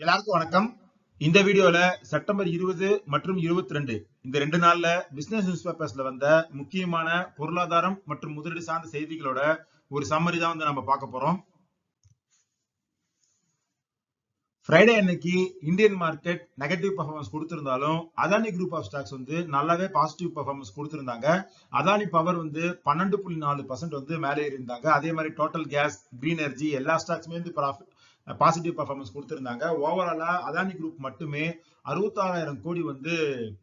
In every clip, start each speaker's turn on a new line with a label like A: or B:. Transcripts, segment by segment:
A: எல்லாருக்கும் வணக்கம். இந்த வீடியோல செப்டம்பர் இருபது மற்றும் இருபத்தி ரெண்டு இந்த ரெண்டு நாள்ல பிசினஸ் நியூஸ் பேப்பர்ஸ்ல வந்த முக்கியமான பொருளாதாரம் மற்றும் முதலீடு சார்ந்த செய்திகளோட ஒரு சம்மரி தான் வந்து நம்ம பார்க்க போறோம். ஃப்ரைடே அன்னைக்கு இந்தியன் மார்க்கெட் நெகட்டிவ் பர்ஃபார்மன்ஸ் கொடுத்திருந்தாலும் அதானி குரூப் ஆஃப் ஸ்டாக்ஸ் வந்து நல்லாவே பாசிட்டிவ் பர்ஃபார்மன்ஸ் கொடுத்திருந்தாங்க. அதானி பவர் வந்து பன்னெண்டு புள்ளி நாலு பர்சன்ட் வந்து மேலே இருந்தாங்க அதே மாதிரி டோட்டல் கேஸ் கிரீன் எனர்ஜி எல்லா ஸ்டாக்ஸுமே வந்து ப்ராஃபிட் பாசிட்டிவ் பர்ஃபார்மன்ஸ் கொடுத்திருந்தாங்க. ஓவராலா அதானி குரூப் மட்டுமே அறுபத்தாறாயிரம் கோடி வந்து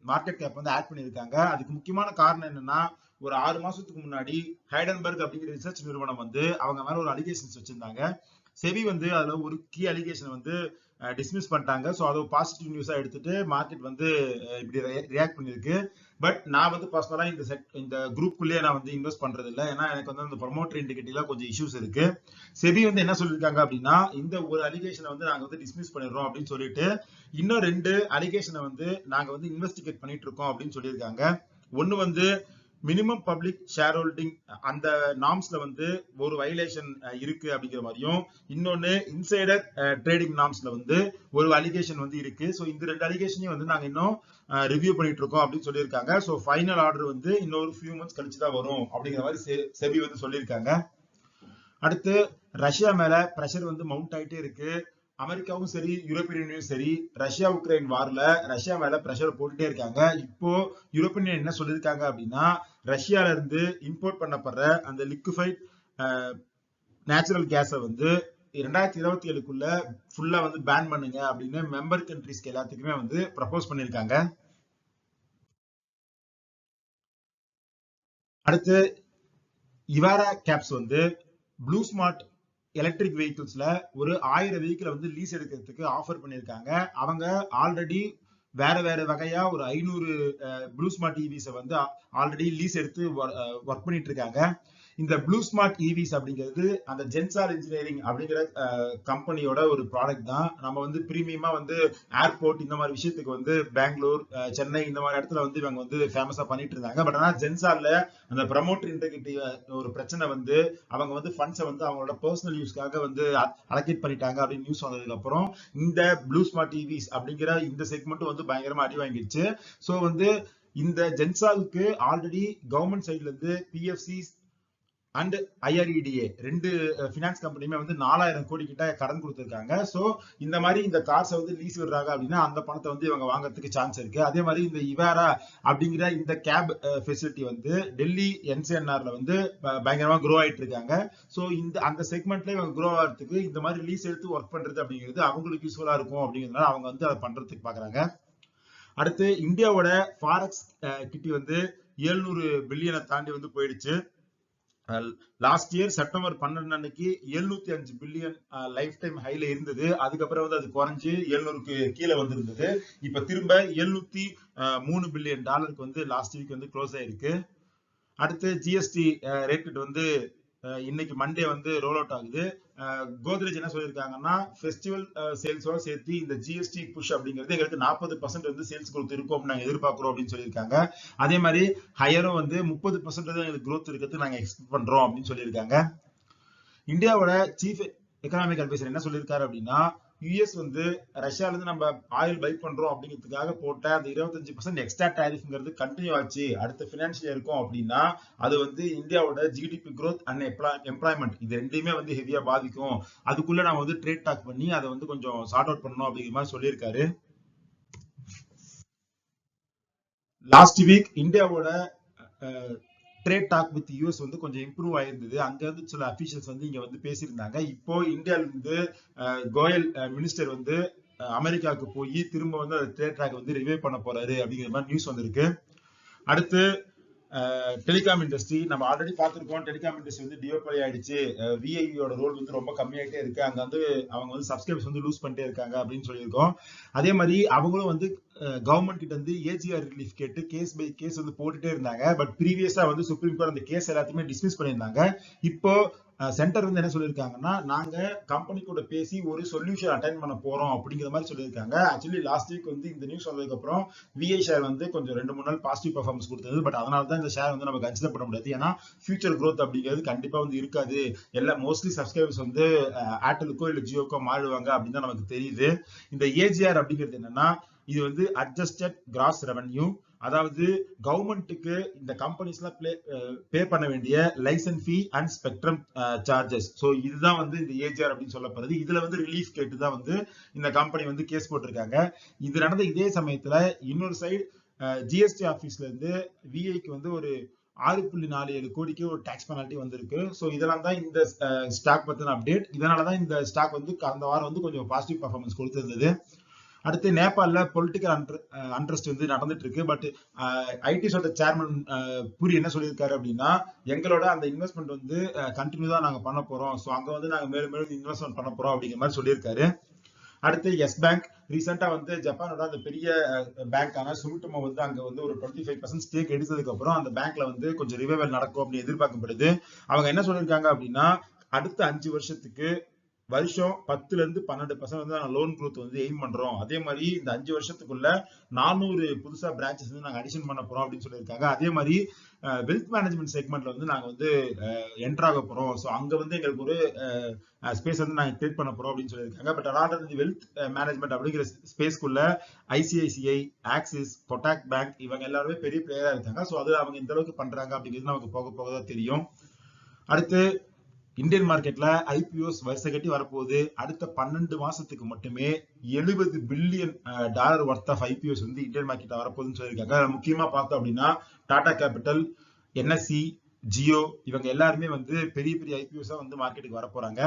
A: மார்க்கெட் கேப் வந்து ஆட் பண்ணியிருக்காங்க. அதுக்கு முக்கியமான காரணம் என்னன்னா ஒரு ஆறு மாசத்துக்கு முன்னாடி ஹைடன்பர்க் அப்படிங்கிற ரிசர்ச் நிறுவனம் வந்து அவங்க மேல ஒரு அலிகேஷன்ஸ் வச்சிருந்தாங்க. செபி வந்து அதுல ஒரு கீ அலிகேஷன் வந்து டிஸ்மிஸ் பண்ணிட்டாங்க. ஸோ அதை பாசிட்டிவ் நியூஸாக எடுத்துட்டு மார்க்கெட் வந்து இப்படி ரியாக்ட் பண்ணியிருக்கு. பட் நான் வந்து பர்சனலாக இந்த செட் இந்த குரூப்புக்குள்ளேயே நான் வந்து இன்வெஸ்ட் பண்றது இல்லை ஏன்னா எனக்கு வந்து அந்த ப்ரொமோட்டர் இண்டிகேட்டிவ்ல கொஞ்சம் இஷ்யூஸ் இருக்கு. செபி வந்து என்ன சொல்லியிருக்காங்க அப்படின்னா இந்த ஒரு அலிகேஷனை வந்து நாங்கள் வந்து டிஸ்மிஸ் பண்ணிடுறோம் அப்படின்னு சொல்லிட்டு இன்னும் ரெண்டு அலிகேஷனை வந்து நாங்கள் வந்து இன்வெஸ்டிகேட் பண்ணிட்டு இருக்கோம் அப்படின்னு சொல்லியிருக்காங்க. ஒன்னு வந்து மினிமம் பப்ளிக் ஷேர் ஹோல்டிங் அந்த நாம்ஸ்ல வந்து ஒரு வயலேஷன் இருக்கு அப்படிங்கிற மாதிரியும் இன்னொன்னு இன்சைடர் ட்ரேடிங் நாம்ஸ்ல வந்து ஒரு அலிகேஷன் வந்து இருக்கு. ஸோ இந்த ரெண்டு அலிகேஷனையும் வந்து நாங்க இன்னும் ரிவ்யூ பண்ணிட்டு இருக்கோம் அப்படின்னு சொல்லியிருக்காங்க. ஸோ ஃபைனல் ஆர்டர் வந்து இன்னொரு ஃபியூ மந்த்ஸ் கழிச்சு தான் வரும் அப்படிங்கிற மாதிரி செ- செபி வந்து சொல்லியிருக்காங்க. அடுத்து ரஷ்யா மேல ப்ரெஷர் வந்து மவுண்ட் ஆயிட்டே இருக்கு. அமெரிக்காவும் சரி யூரோப்பியன் யூனியனும் சரி ரஷ்யா உக்ரைன் வார்ல ரஷ்யா மேல பிரஷர் போட்டுட்டே இருக்காங்க. இப்போ யூரோப்பியன் யூனியன் என்ன சொல்லியிருக்காங்க அப்படின்னா ரஷ்யால இருந்து இம்போர்ட் பண்ணப்படுற அந்த லிக்விஃபைட் நேச்சுரல் கேஸை வந்து ரெண்டாயிரத்தி இருபத்தி ஏழுக்குள்ள ஃபுல்லா வந்து பேன் பண்ணுங்க அப்படின்னு மெம்பர் கண்ட்ரிஸ்க்கு எல்லாத்துக்குமே வந்து ப்ரப்போஸ் பண்ணியிருக்காங்க. அடுத்து இவாரா கேப்ஸ் வந்து ப்ளூ ஸ்மார்ட் எலக்ட்ரிக் வெஹிக்கிள்ஸ்ல ஒரு ஆயிரம் வெஹிக்கிளை வந்து லீஸ் எடுக்கிறதுக்கு ஆஃபர் பண்ணியிருக்காங்க. அவங்க ஆல்ரெடி வேற வேற வகையா ஒரு ஐநூறு ப்ளூ ஸ்மார்ட் இவிஸை வந்து ஆல்ரெடி லீஸ் எடுத்து ஒர்க் பண்ணிட்டு இருக்காங்க. இந்த ப்ளூ ஸ்மார்ட் இவிஸ் அப்படிங்கிறது அந்த ஜென்சார் இன்ஜினியரிங் அப்படிங்கிற கம்பெனியோட ஒரு ப்ராடக்ட் தான். நம்ம வந்து பிரீமியமா வந்து ஏர்போர்ட் இந்த மாதிரி விஷயத்துக்கு வந்து பெங்களூர் சென்னை இந்த மாதிரி இடத்துல வந்து இவங்க வந்து ஃபேமஸா பண்ணிட்டு இருந்தாங்க. பட் ஆனா ஜென்சார்ல அந்த ப்ரமோட்டர் இன்டெகிரிட்டி ஒரு பிரச்சனை வந்து அவங்க வந்து ஃபண்ட்ஸை வந்து அவங்களோட பர்சனல் யூஸ்க்காக வந்து அலகேட் பண்ணிட்டாங்க அப்படின்னு நியூஸ் வந்ததுக்கு அப்புறம் இந்த ப்ளூ ஸ்மார்ட் டிவிஸ் அப்படிங்கிற இந்த செக்மெண்ட் வந்து பயங்கரமா அடி வாங்கிடுச்சு. ஸோ வந்து இந்த ஜென்சாவுக்கு ஆல்ரெடி கவர்மெண்ட் சைட்ல இருந்து பிஎஃப்சி அண்ட் ஐஆர்இடிஏ ரெண்டு ஃபினான்ஸ் கம்பெனியுமே வந்து நாலாயிரம் கோடி கிட்ட கடன் கொடுத்துருக்காங்க. ஸோ இந்த மாதிரி இந்த காசை வந்து லீஸ் விடுறாங்க அப்படின்னா அந்த பணத்தை வந்து இவங்க வாங்குறதுக்கு சான்ஸ் இருக்கு. அதே மாதிரி இந்த இவேரா அப்படிங்கிற இந்த கேப் ஃபெசிலிட்டி வந்து டெல்லி என்சிஎன்ஆர்ல வந்து ப- பயங்கரமா க்ரோ ஆயிட்டு இருக்காங்க ஸோ இந்த அந்த செக்மெண்ட்ல இவங்க க்ரோ ஆகிறதுக்கு இந்த மாதிரி லீஸ் எடுத்து ஒர்க் பண்றது அப்படிங்கிறது அவங்களுக்கு யூஸ்ஃபுல்லா இருக்கும் அப்படிங்கிறதுனால அவங்க வந்து அதை பண்றதுக்கு பாக்குறாங்க. அடுத்து இந்தியாவோட ஃபாரெக்ஸ் கிட்டி வந்து 700 பில்லியனை தாண்டி வந்து போயிடுச்சு. லாஸ்ட் இயர் செப்டம்பர் பன்னெண்டு அன்னைக்கு எழுநூத்தி அஞ்சு பில்லியன் லைஃப் டைம் ஹைல இருந்தது. அதுக்கப்புறம் வந்து அது குறைஞ்சு எழுநூறுக்கு கீழே வந்திருந்தது. இப்ப திரும்ப எழுநூத்தி மூணு பில்லியன் டாலருக்கு வந்து லாஸ்ட் வீக் வந்து க்ளோஸ் ஆயிருக்கு. அடுத்து ஜிஎஸ்டி ரேட் வந்து இன்னைக்கு மண்டே வந்து ரோல் அவுட் ஆகுது. கோத்ரேஜ் என்ன சொல்லியிருக்காங்கன்னா ஃபெஸ்டிவல் சேல்ஸோட சேர்த்து இந்த ஜிஎஸ்டி புஷ் அப்படிங்கிறது எங்களுக்கு நாற்பது பர்சன்ட் வந்து சேல்ஸ் குரோத் இருக்கும் அப்படின்னு எதிர்பார்க்குறோம் அப்படின்னு சொல்லியிருக்காங்க. அதே மாதிரி ஹையரும் வந்து முப்பது பர்சன்ட் தான் எங்களுக்கு குரோத் இருக்கிறது நாங்கள் எக்ஸ்பெக்ட் பண்றோம் அப்படின்னு சொல்லியிருக்காங்க. இந்தியாவோட சீஃப் எக்கனாமிக் அட்வைசர் என்ன சொல்லியிருக்காரு அப்படின்னா யுஎஸ் வந்து ரஷ்யால இருந்து நம்ம ஆயில் பை பண்றோம் அப்படிங்கிறதுக்காக போட்ட அந்த இருபத்தஞ்சு பர்சன்ட் எக்ஸ்ட்ரா டேரிஃப்ங்கிறது கண்டினியூ ஆச்சு. அடுத்த பினான்சியல் இருக்கும் அப்படின்னா அது வந்து இந்தியாவோட ஜிடிபி க்ரோத் அண்ட் எம்ப்ளாய்மெண்ட் இது ரெண்டையுமே வந்து ஹெவியா பாதிக்கும். அதுக்குள்ள நம்ம வந்து ட்ரேட் டாக் பண்ணி அதை வந்து கொஞ்சம் சார்ட் அவுட் பண்ணணும் அப்படிங்கிற மாதிரி சொல்லியிருக்காரு. லாஸ்ட் வீக் இந்தியாவோட ட்ரேட் டாக் வித் யூஎஸ் வந்து கொஞ்சம் இம்ப்ரூவ் ஆயிருந்தது. அங்க இருந்து சில அபிஷியல்ஸ் வந்து இங்க வந்து பேசியிருந்தாங்க. இப்போ இந்தியால இருந்து அஹ், கோயல் மினிஸ்டர் வந்து அமெரிக்காவுக்கு போய் திரும்ப வந்து அந்த ட்ரேட் டாக் வந்து ரிவைவ் பண்ண போறாரு அப்படிங்கிற மாதிரி நியூஸ் வந்திருக்கு. அடுத்து டெலிகாம் இண்டஸ்ட்ரி நம்ம ஆல்ரெடி பார்த்திருக்கோம். டெலிகாம் இண்டஸ்ட்ரி வந்து டியோபலி ஆயிடுச்சு. விஐவியோட ரோல் வந்து ரொம்ப கம்மியாயிட்டே இருக்கு. அங்க வந்து அவங்க வந்து சப்ஸ்கிரைபர்ஸ் வந்து லூஸ் பண்ணிட்டே இருக்காங்க அப்படின்னு சொல்லியிருக்கோம். அதே மாதிரி அவங்களும் வந்து கவர்மெண்ட் கிட்ட இருந்து ஏஜிஆர் ரிலீஃப் கேட்டு கேஸ் பை கேஸ் வந்து போட்டுட்டே இருந்தாங்க. பட் ப்ரீவியஸா வந்து சுப்ரீம் கோர்ட் அந்த கேஸ் எல்லாத்தையுமே டிஸ்மிஸ் பண்ணியிருந்தாங்க. இப்போ சென்டர் வந்து என்ன சொல்லியிருக்காங்கன்னா நாங்க கம்பெனி கூட பேசி ஒரு சொல்யூஷன் அட்டைன் பண்ண போறோம் அப்படிங்கிற மாதிரி சொல்லியிருக்காங்க. ஆக்சுவலி லாஸ்ட் வீக் வந்து இந்த நியூஸ் வந்ததுக்கு அப்புறம் விஐ ஷேர் வந்து கொஞ்சம் ரெண்டு மூணு நாள் பாசிட்டிவ் பர்ஃபார்மன்ஸ் கொடுத்தது. பட் அதனால தான் இந்த ஷேர் வந்து நம்ம கன்சிடர் பண்ண முடியாது. ஏன்னா ஃபியூச்சர் க்ரோத் அப்படிங்கிறது கண்டிப்பா வந்து இருக்காது. எல்லாம் மோஸ்ட்லி சப்ஸ்கிரைபர்ஸ் வந்து ஏர்டெலுக்கோ இல்ல ஜியோக்கோ மாறுவாங்க அப்படின்னு தான் நமக்கு தெரியுது. இந்த ஏஜிஆர் அப்படிங்கிறது என்னன்னா இது வந்து அட்ஜஸ்டட் கிராஸ் ரெவன்யூ அதாவது கவர்மெண்ட்டுக்கு இந்த கம்பெனிஸ்லாம் ப்ளே பே பண்ண வேண்டிய licence fee and spectrum charges so இதுதான் வந்து இந்த ஏஜிஆர் அப்படின்னு சொல்லப்படுது. இதுல வந்து ரிலீஃப் கேட்டு தான் வந்து இந்த கம்பெனி வந்து கேஸ் போட்டிருக்காங்க. இது நடந்த இதே சமயத்துல இன்னொரு சைடு ஜிஎஸ்டி ஆபீஸ்ல இருந்து விஐக்கு வந்து ஒரு ஆறு புள்ளி நாலு ஏழு கோடிக்கு ஒரு டாக்ஸ் பெனால்ட்டி வந்திருக்கு. ஸோ இதெல்லாம் தான் இந்த ஸ்டாக் பத்தின அப்டேட் இதனால தான் இந்த ஸ்டாக் வந்து கடந்த வாரம் வந்து கொஞ்சம் பாசிட்டிவ் பர்ஃபார்மன்ஸ் கொடுத்துருந்தது. அடுத்து நேபாளில் பொலிட்டிக்கல் அண்டர் அண்ட்ரஸ்ட் வந்து நடந்துட்டு இருக்கு பட் ஐடிஸோட சேர்மன் பூரி என்ன சொல்லியிருக்காரு அப்படின்னா எங்களோட அந்த இன்வெஸ்ட்மெண்ட் வந்து கண்டினியூ தான் நாங்கள் பண்ண போறோம். ஸோ அங்கே வந்து நாங்கள் மேலும் மேலும் இன்வெஸ்ட்மெண்ட் பண்ண போறோம் அப்படிங்கிற மாதிரி சொல்லியிருக்காரு. அடுத்து எஸ் பேங்க் ரீசெண்டா வந்து ஜப்பானோட அந்த பெரிய பேங்கான சுமிட்டமோ வந்து அங்க வந்து ஒரு டுவெண்ட்டி ஃபைவ் பர்சன்ட் ஸ்டேக் எடுத்ததுக்கு அப்புறம் அந்த பேங்க்ல வந்து கொஞ்சம் ரிவைவல் நடக்கும் அப்படின்னு எதிர்பார்க்கப்படுது. அவங்க என்ன சொல்லியிருக்காங்க அப்படின்னா அடுத்த அஞ்சு வருஷத்துக்கு வருஷம் பத்துல இருந்து பன்னெண்டு பர்சன்ட் வந்து நாங்கள் லோன் குரோத் வந்து எய்ம் பண்றோம். அதே மாதிரி இந்த அஞ்சு வருஷத்துக்குள்ள நானூறு புதுசா பிரான்ச்சஸ் வந்து நாங்கள் அடிஷன் பண்ண போறோம் அப்படின்னு சொல்லியிருக்காங்க. அதே மாதிரி வெல்த் மேனேஜ்மெண்ட் செக்மெண்ட்ல வந்து நாங்கள் வந்து என்டர் ஆக போறோம். ஸோ அங்க வந்து எங்களுக்கு ஒரு ஸ்பேஸ் வந்து நாங்கள் கிரியேட் பண்ண போறோம் அப்படின்னு சொல்லியிருக்காங்க. பட் அதாவது வெல்த் மேனேஜ்மெண்ட் அப்படிங்கிற ஸ்பேஸ்க்குள்ள ஐசிஐசிஐ ஆக்சிஸ் கொட்டாக் பேங்க் இவங்க எல்லாருமே பெரிய பிளேயரா இருக்காங்க. ஸோ அது அவங்க இந்த அளவுக்கு பண்றாங்க அப்படிங்கிறது நமக்கு போக போக தான் தெரியும். அடுத்து இந்தியன் மார்க்கெட்ல ஐபிஓஸ் வரிசை கட்டி வரப்போகுது. அடுத்த பன்னெண்டு மாசத்துக்கு மட்டுமே எழுபது billion dollar worth of IPOs வந்து இந்தியன் மார்க்கெட்ல வரப்போகுதுன்னு சொல்லியிருக்காங்க. முக்கியமா பார்த்தோம் அப்படின்னா டாடா கேபிட்டல் என்எஸ்சி ஜியோ இவங்க எல்லாருமே வந்து பெரிய பெரிய ஐபிஓஸா வந்து மார்க்கெட்டுக்கு வர போறாங்க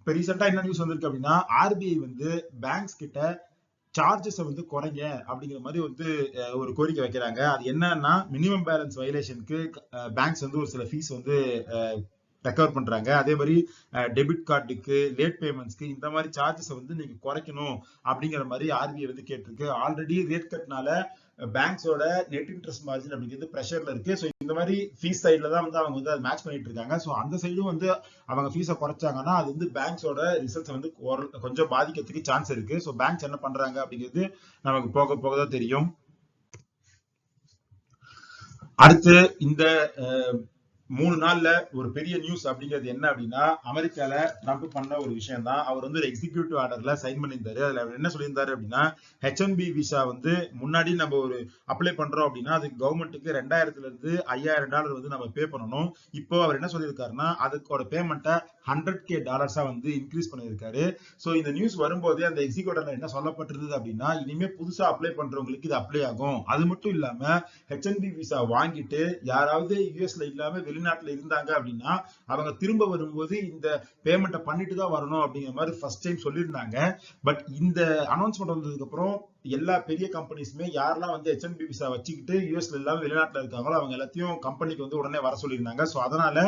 A: இப்ப ரீசெண்டா என்ன நியூஸ் வந்திருக்கு அப்படின்னா ஆர்பிஐ வந்து பேங்க்ஸ் கிட்ட சார்ஜஸ் வந்து குறைங்க அப்படிங்கிற மாதிரி வந்து ஒரு கோரிக்கை வைக்கிறாங்க. அது என்னன்னா மினிமம் பேலன்ஸ் வயலேஷனுக்கு பேங்க்ஸ் வந்து ஒரு சில ஃபீஸ் வந்து ரெக்கவர் பண்றாங்க. அதே மாதிரி டெபிட் கார்டுக்கு லேட் பேமெண்ட்ஸ்க்கு இந்த மாதிரி சார்ஜஸ் வந்து நீங்க குறைக்கணும் அப்படிங்கிற மாதிரி ஆர்பிஐ வந்து கேட்டிருக்கு. ஆல்ரெடி ரேட் கட்னால பேங்க்ஸோட நெட் இன்ட்ரெஸ்ட் மார்ஜின் அப்படிங்கிறது ப்ரெஷர்ல இருக்கு. ஸோ இந்த மாதிரி ஃபீஸ் சைட்ல தான் வந்து அவங்க வந்து அதை மேட்ச் பண்ணிட்டு இருக்காங்க. ஸோ அந்த சைடும் வந்து அவங்க ஃபீஸை குறைச்சாங்கன்னா அது வந்து பேங்க்ஸோட ரிசல்ட்ஸ் வந்து கொஞ்சம் பாதிக்கிறதுக்கு சான்ஸ் இருக்கு. ஸோ பேங்க்ஸ் என்ன பண்றாங்க அப்படிங்கிறது நமக்கு போக போக தான் தெரியும். அடுத்து இந்த மூணு நாள்ல ஒரு பெரிய நியூஸ் அப்படிங்கிறது என்ன அப்படின்னா அமெரிக்கால ட்ரம்ப் பண்ண ஒரு விஷயம் தான் அவர் வந்து ஒரு எக்ஸிக்யூட்டிவ் ஆர்டர்ல சைன் பண்ணியிருந்தாரு. அதுல அவர் என்ன சொல்லியிருந்தாரு அப்படின்னா ஹெச்என்பி விசா வந்து முன்னாடி நம்ம ஒரு அப்ளை பண்றோம் அப்படின்னா அது கவர்மெண்ட்டுக்கு ரெண்டாயிரத்துல இருந்து ஐயாயிரம் டாலர் வந்து நம்ம பே பண்ணணும். இப்போ அவர் என்ன சொல்லியிருக்காருன்னா அதுக்கோட பேமெண்ட்டை ஹண்ட்ரட் கே டாலர்ஸா வந்து இன்க்ரீஸ் பண்ணியிருக்காரு. ஸோ இந்த நியூஸ் வரும்போதே அந்த எக்ஸிக்யூட்டிவ்ல என்ன சொல்லப்பட்டிருந்தது அப்படின்னா இனிமே புதுசா அப்ளை பண்றவங்களுக்கு இது அப்ளை ஆகும். அது மட்டும் இல்லாம ஹெச்என்பி விசா வாங்கிட்டு யாராவது யூஎஸ்ல இல்லாம வெளிநாட்டுல இருந்தாங்க அப்படின்னா அவங்க திரும்ப வரும்போது இந்த பேமெண்ட்டை பண்ணிட்டு தான் வரணும் அப்படிங்கிற மாதிரி ஃபர்ஸ்ட் டைம் சொல்லியிருந்தாங்க. பட் இந்த அனௌன்ஸ்மெண்ட் வந்ததுக்கு அப்புறம் எல்லா பெரிய கம்பெனிஸுமே யாரெல்லாம் வந்து ஹெச்என்பி விசா வச்சுக்கிட்டு யூஎஸ்ல இல்லாம வெளிநாட்டுல இருக்காங்களோ அவங்க எல்லாத்தையும் கம்பெனிக்கு வந்து உடனே வர சொல்லியிருந்தாங்க. ஸோ அதனால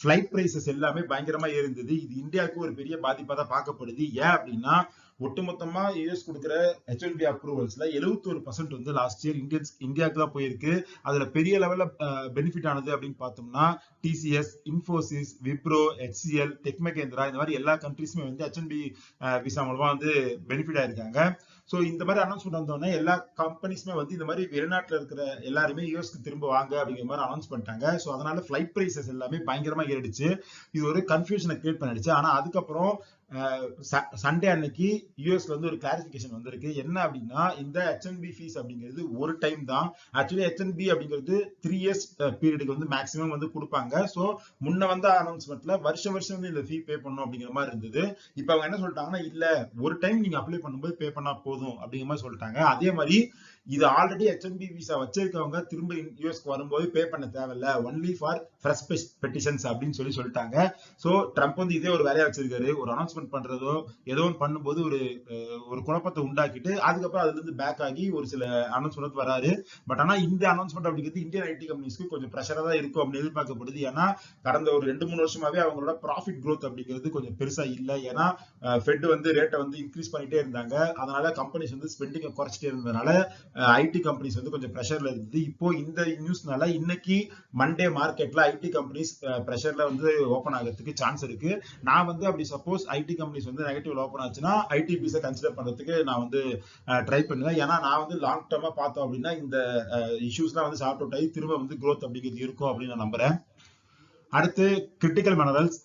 A: ஃபிளைட் பிரைசஸ் எல்லாமே பயங்கரமா இருந்தது இது இந்தியாவுக்கு ஒரு பெரிய பாதிப்பா தான் பார்க்கப்படுது. ஏன் அப்படின்னா ஒட்டுமொத்தமா யூஎஸ் கொடுக்குற ஹெச்என்பி அப்ரூவல்ஸ்ல எழுபத்தொரு பர்சன்ட் வந்து லாஸ்ட் இயர் இந்தியன்ஸ் இந்தியாவுக்கு தான் போயிருக்கு. அதுல பெரிய லெவல்ல பெனிஃபிட் ஆனது அப்படின்னு பார்த்தோம்னா டிசிஎஸ் இன்ஃபோசிஸ் விப்ரோ ஹெச்சிஎல் டெக்மகேந்திரா இந்த மாதிரி எல்லா கண்ட்ரிஸுமே வந்து ஹெச்என்பி விசா மூலமா வந்து பெனிஃபிட் ஆயிருக்காங்க. ஸோ இந்த மாதிரி அனௌன்ஸ் வந்தோடனே எல்லா கம்பெனிஸுமே வந்து இந்த மாதிரி வெளிநாட்டில் இருக்கிற எல்லாருமே யூஎஸ்க்கு திரும்ப வாங்க அப்படிங்கிற மாதிரி அனௌன்ஸ் பண்ணிட்டாங்க. ஸோ அதனால ஃபிளைட் பிரைசஸ் எல்லாமே பயங்கரமா ஏறிடுச்சு. இது ஒரு கன்ஃபியூஷனை கிரியேட் பண்ணிடுச்சு. ஆனா அதுக்கப்புறம் சண்டே அன்னைக்கு யூஎஸ்ல வந்து ஒரு கிளாரிபிகேஷன் வந்திருக்கு. என்ன அப்படின்னா இந்த ஹெச்என்பி ஃபீஸ் அப்படிங்கிறது ஒரு டைம் தான். ஆக்சுவலி ஹெச்என்பி அப்படிங்கிறது த்ரீ இயர்ஸ் பீரியடுக்கு வந்து மேக்ஸிமம் வந்து கொடுப்பாங்க. ஸோ முன்ன வந்த அனௌன்ஸ்மெண்ட்ல வருஷம் வருஷம் வந்து இந்த ஃபீ பே பண்ணும் அப்படிங்கிற மாதிரி இருந்தது. இப்போ அவங்க என்ன சொல்லிட்டாங்கன்னா இல்ல ஒரு டைம் நீங்க அப்ளை பண்ணும்போது பே பண்ணா போதும் அப்படிங்கிற மாதிரி சொல்லிட்டாங்க. அதே மாதிரி இது ஆல்ரெடி ஹெச்என்பி விசா வச்சிருக்கவங்க திரும்ப யூஎஸ்க்கு வரும்போது பே பண்ண தேவையில்ல. ஒன்லி ஃபார் ஃப்ரெஷ் பெட்டிஷன்ஸ் அப்படின்னு சொல்லி சொல்லிட்டாங்க. ஸோ ட்ரம்ப் வந்து இதே ஒரு வேலையா வச்சிருக்காரு. ஒரு அனௌன்ஸ்மெண்ட் பண்றதோ ஏதோ ஒன்று பண்ணும்போது ஒரு ஒரு குழப்பத்தை உண்டாக்கிட்டு அதுக்கப்புறம் அதுல இருந்து பேக் ஆகி ஒரு சில அனௌன்ஸ்மெண்ட் வராரு பட் ஆனா இந்த அனௌன்ஸ்மெண்ட் அப்படிங்கிறது இந்தியன் ஐடி கம்பெனிஸ்க்கு கொஞ்சம் ப்ரெஷரா தான் இருக்கும் அப்படின்னு எதிர்பார்க்கப்படுது. ஏன்னா கடந்த ஒரு ரெண்டு மூணு வருஷமாவே அவங்களோட ப்ராஃபிட் க்ரோத் அப்படிங்கிறது கொஞ்சம் பெருசா இல்லை. ஏன்னா ஃபெட் வந்து ரேட்டை வந்து இன்க்ரீஸ் பண்ணிட்டே இருந்தாங்க. அதனால கம்பெனிஸ் வந்து ஸ்பெண்டிங்கை குறைச்சிட்டே இருந்ததுனால ஐடி கம்பெனிஸ் வந்து கொஞ்சம் ப்ரெஷர்ல இருந்தது இப்போ இந்த நியூஸ்னால இன்னைக்கு மண்டே மார்க்கெட்ல ஐடி கம்பெனிஸ் ப்ரெஷர்ல வந்து ஓப்பன் ஆகிறதுக்கு சான்ஸ் இருக்கு. நான் வந்து அப்படி சப்போஸ் ஐடி கம்பெனிஸ் வந்து நெகட்டிவ் ஓப்பன் ஆச்சுன்னா ஐடி பிஸை கன்சிடர் பண்றதுக்கு நான் வந்து ட்ரை பண்ணுவேன். ஏன்னா நான் வந்து லாங் டர்மா பார்த்தோம் அப்படின்னா இந்த இஷ்யூஸ்லாம் வந்து சார்ட் அவுட் ஆகி திரும்ப வந்து க்ரோத் அப்படிங்கிறது இருக்கும் அப்படின்னு நான் நம்புறேன். அடுத்து கிரிட்டிக்கல் மினரல்ஸ்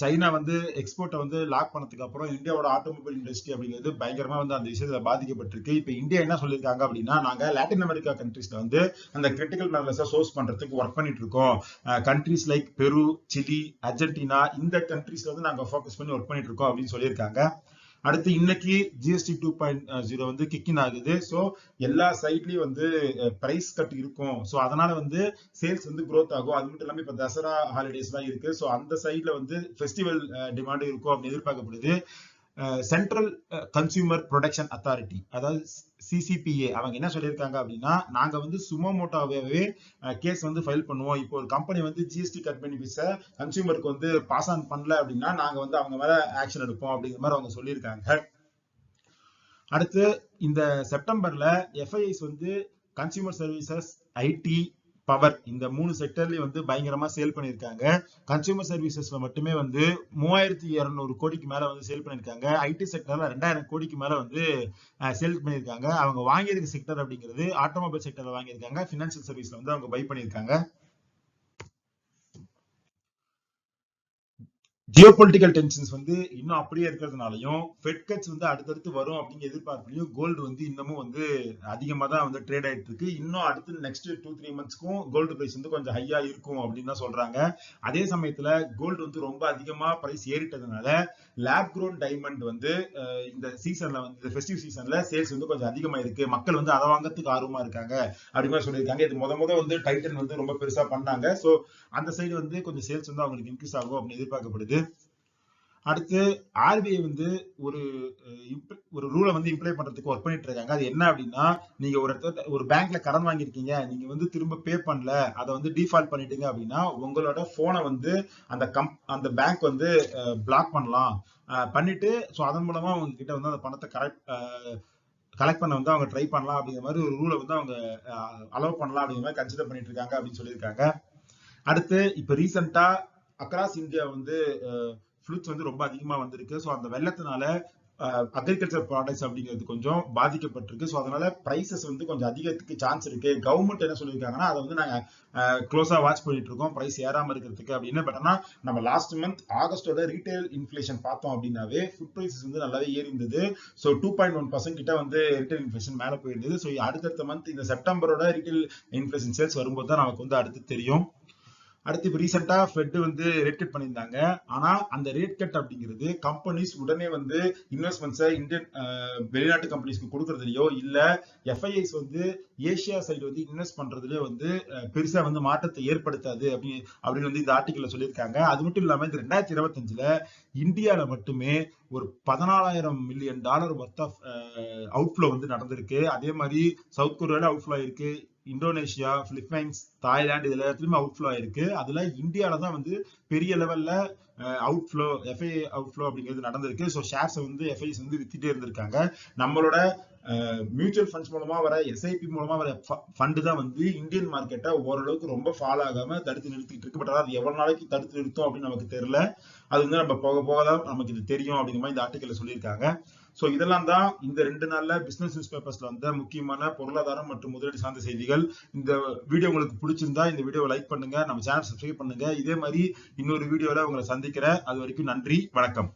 A: சைனா வந்து எக்ஸ்போர்ட்டை வந்து லாக் பண்ணதுக்கு அப்புறம் இந்தியாவோட ஆட்டோமொபைல் இண்டஸ்ட்ரி அப்படிங்கிறது பயங்கரமா வந்து அந்த விஷயத்துல பாதிக்கப்பட்டிருக்கு. இப்போ இந்தியா என்ன சொல்லியிருக்காங்க அப்படின்னா நாங்க லாட்டின் அமெரிக்கா கண்ட்ரீஸ்ல வந்து அந்த கிரிட்டிக்கல் மினரல்ஸை சோர்ஸ் பண்றதுக்கு ஒர்க் பண்ணிட்டு இருக்கோம் countries like Peru Chile Argentina இந்த கண்ட்ரீஸ்ல வந்து நாங்க ஃபோக்கஸ் பண்ணி ஒர்க் பண்ணிட்டு இருக்கோம் அப்படின்னு சொல்லியிருக்காங்க. அடுத்து இன்னைக்கு ஜிஎஸ்டி டூ பாயிண்ட் ஜீரோ வந்து கிக்கின் ஆகுது. ஸோ எல்லா சைட்லயும் வந்து பிரைஸ் கட் இருக்கும். ஸோ அதனால வந்து சேல்ஸ் வந்து க்ரோத் ஆகும். அது மட்டும் இல்லாம இப்ப தசரா ஹாலிடேஸ் எல்லாம் இருக்கு. ஸோ அந்த சைட்ல வந்து ஃபெஸ்டிவல் டிமாண்ட் இருக்கும் அப்படின்னு எதிர்பார்க்கப்படுது. சென்ட்ரல் கன்சியூமர் ப்ரொடக்ஷன் அத்தாரிட்டி அதாவது சிசிபிஏ அவங்க என்ன சொல்லியிருக்காங்க அப்படின்னா நாங்க வந்து சுமோமோட்டோவே கேஸ் வந்து ஃபைல் பண்ணுவோம். இப்போ ஒரு கம்பெனி வந்து ஜிஎஸ்டி கட் பெனிஃபிட்ஸை கன்சியூமருக்கு வந்து பாஸ் ஆன் பண்ணல அப்படின்னா நாங்க வந்து அவங்க மேல ஆக்ஷன் எடுப்போம் அப்படிங்கிற மாதிரி அவங்க சொல்லியிருக்காங்க. அடுத்து இந்த செப்டம்பர்ல எஃப்ஐஎஸ் வந்து கன்சியூமர் சர்வீசஸ் ஐடி பவர் இந்த மூணு செக்டர்லயும் வந்து பயங்கரமா சேல் பண்ணியிருக்காங்க. கன்சியூமர் சர்வீசஸ்ல மட்டுமே வந்து மூவாயிரத்தி இருநூறு கோடிக்கு மேல வந்து சேல் பண்ணியிருக்காங்க. ஐடி செக்டர்ல ரெண்டாயிரம் கோடிக்கு மேல வந்து சேல் பண்ணியிருக்காங்க. அவங்க வாங்கியிருக்க செக்டர் அப்படிங்கிறது ஆட்டோமொபைல் செக்டர்ல வாங்கியிருக்காங்க. பினான்சியல் சர்வீஸ்ல வந்து அவங்க பை பண்ணியிருக்காங்க. ஜியோ பொலிட்டிக்கல் டென்ஷன்ஸ் வந்து இன்னும் அப்படியே இருக்கிறதுனாலையும் ஃபெட் கட்ஸ் வந்து அடுத்தடுத்து வரும் அப்படிங்கிற எதிர்பார்ப்புலையும் கோல்டு வந்து இன்னமும் வந்து அதிகமாக தான் வந்து ட்ரேட் ஆயிட்டு இருக்கு இன்னும் அடுத்து நெக்ஸ்ட் டூ த்ரீ மந்த்ஸ்க்கும் கோல்டு பிரைஸ் வந்து கொஞ்சம் ஹையா இருக்கும் அப்படின்னு தான் சொல்றாங்க. அதே சமயத்துல கோல்டு வந்து ரொம்ப அதிகமா பிரைஸ் ஏறிட்டதுனால லேப் க்ரோன் டைமண்ட் வந்து இந்த சீசன்ல வந்து இந்த ஃபெஸ்டிவ் சீசன்ல சேல்ஸ் வந்து கொஞ்சம் அதிகமா இருக்கு மக்கள் வந்து அதை வாங்கறதுக்கு ஆர்வமா இருக்காங்க. அப்படி மாதிரி சொல்லியிருக்காங்க. இது முத முத வந்து டைட்டன் வந்து ரொம்ப பெருசா பண்ணாங்க. ஸோ அந்த சைடு வந்து கொஞ்சம் சேல்ஸ் வந்து அவங்களுக்கு இன்க்ரீஸ் ஆகும் அப்படின்னு எதிர்பார்க்கப்படுது. அடுத்து ஆர்பிஐ வந்து ஒரு ஒரு ரூலை வந்து இம்ப்ளை பண்றதுக்கு ஒர்க் பண்ணிட்டு இருக்காங்க அது என்ன அப்படின்னா நீங்க ஒரு இடத்துல ஒரு பேங்க்ல கடன் வாங்கியிருக்கீங்க நீங்க வந்து திரும்ப பே பண்ணல அதை வந்து டிஃபால்ட் பண்ணிட்டீங்க அப்படின்னா உங்களோட போனை வந்து அந்த கம் அந்த பேங்க் வந்து பிளாக் பண்ணலாம். பண்ணிட்டு ஸோ அதன் மூலமா உங்ககிட்ட வந்து அந்த பணத்தை கரெக்ட் கலெக்ட் பண்ண வந்து அவங்க ட்ரை பண்ணலாம் அப்படிங்கிற மாதிரி ஒரு ரூலை வந்து அவங்க அலோவ் பண்ணலாம் அப்படிங்கிற மாதிரி கன்சிடர் பண்ணிட்டு இருக்காங்க அப்படின்னு சொல்லியிருக்காங்க. அடுத்து இப்போ ரீசெண்டா அக்ராஸ் இந்தியா வந்து ஃப்ளூட்ஸ் வந்து ரொம்ப அதிகமா வந்திருக்கு. ஸோ அந்த வெள்ளத்தினால அக்ரிகல்ச்சர் ப்ராடக்ட்ஸ் அப்படிங்கிறது கொஞ்சம் பாதிக்கப்பட்டிருக்கு. ஸோ அதனால ப்ரைசஸ் வந்து கொஞ்சம் அதிகத்துக்கு சான்ஸ் இருக்கு. கவர்மெண்ட் என்ன சொல்லியிருக்காங்கன்னா அதை வந்து நாங்கள் க்ளோஸாக வாட்ச் பண்ணிட்டு இருக்கோம் ப்ரைஸ் ஏறாமல் இருக்கிறதுக்கு அப்படின்னு. பட் ஆனா நம்ம லாஸ்ட் மந்த் ஆகஸ்டோட ரீட்டைல் இன்ஃபிளேஷன் பார்த்தோம் அப்படின்னாவே ஃபுட் ப்ரைசஸ் வந்து நல்லாவே ஏறி இருந்தது so two point one percent கிட்ட வந்து ரீட்டைல் இன்ஃபிளேஷன் மேலே போயிருந்தது. ஸோ அடுத்தடுத்த மந்த் இந்த செப்டம்பரோட ரீட்டைல் இன்ஃபிளேஷன் சேல்ஸ் வரும்போது தான் நமக்கு வந்து அடுத்து தெரியும். அடுத்து இப்போ ரீசெண்டா ஃபெட் வந்து ரேட் கட் பண்ணியிருந்தாங்க. ஆனா அந்த ரேட் கட் அப்படிங்கிறது கம்பெனிஸ் உடனே வந்து இன்வெஸ்ட்மெண்ட்ஸை இந்தியன் வெளிநாட்டு கம்பெனிஸ்க்கு கொடுக்கறதுலயோ இல்ல எஃப்ஐஐஸ் வந்து ஏசியா சைடு வந்து இன்வெஸ்ட் பண்றதுலயோ வந்து பெருசாக பெருசா வந்து மாற்றத்தை ஏற்படுத்தாது அப்படி அப்படின்னு வந்து இந்த ஆர்டிக்கல்ல சொல்லியிருக்காங்க. அது மட்டும் இல்லாம இந்த ரெண்டாயிரத்தி இருபத்தஞ்சுல இந்தியால மட்டுமே ஒரு பதினாலாயிரம் million dollar worth of outflow வந்து நடந்திருக்கு. அதே மாதிரி சவுத் கொரியால அவுட்ஃப்ளோ ஆயிருக்கு. இந்தோனேஷியா பிலிப்பைன்ஸ் தாய்லாந்து இதுல எல்லாத்துலயுமே அவுட்ஃப்ளோ ஆயிருக்கு. அதுல இந்தியால தான் வந்து பெரிய லெவல்ல அவுட்ஃப்ளோ எஃப்ஐ அவுட்ஃப்ளோ அப்படிங்கிறது நடந்திருக்கு. ஸோ ஷேர்ஸ் வந்து எஃப்ஐஸ் வந்து வித்துட்டே இருந்திருக்காங்க. நம்மளோட மியூச்சுவல் ஃபண்ட்ஸ் மூலமா வர எஸ்ஐபி மூலமா வர ஃபண்டு தான் வந்து இந்தியன் மார்க்கெட்டை ஓரளவுக்கு ரொம்ப ஃபாலோ ஆகாம தடுத்து நிறுத்திட்டு இருக்கு. பட் அது எவ்வளவு நாளைக்கு தடுத்து நிறுத்தும் அப்படின்னு நமக்கு தெரியல. அது வந்து நம்ம போக போக தான் நமக்கு இது தெரியும் அப்படிங்கிற மாதிரி இந்த ஆர்டிக்கல சொல்லியிருக்காங்க. ஸோ இதெல்லாம் தான் இந்த ரெண்டு நாள்ல பிசினஸ் நியூஸ் பேப்பர்ஸ்ல வந்த முக்கியமான பொருளாதாரம் மற்றும் முதலீடு சார்ந்த செய்திகள். இந்த வீடியோ உங்களுக்கு பிடிச்சிருந்தா இந்த வீடியோவை லைக் பண்ணுங்க நம்ம சேனல் சப்ஸ்கிரைப் பண்ணுங்க. இதே மாதிரி இன்னொரு வீடியோல உங்களை சந்திக்கிறேன். அது வரைக்கும் நன்றி வணக்கம்.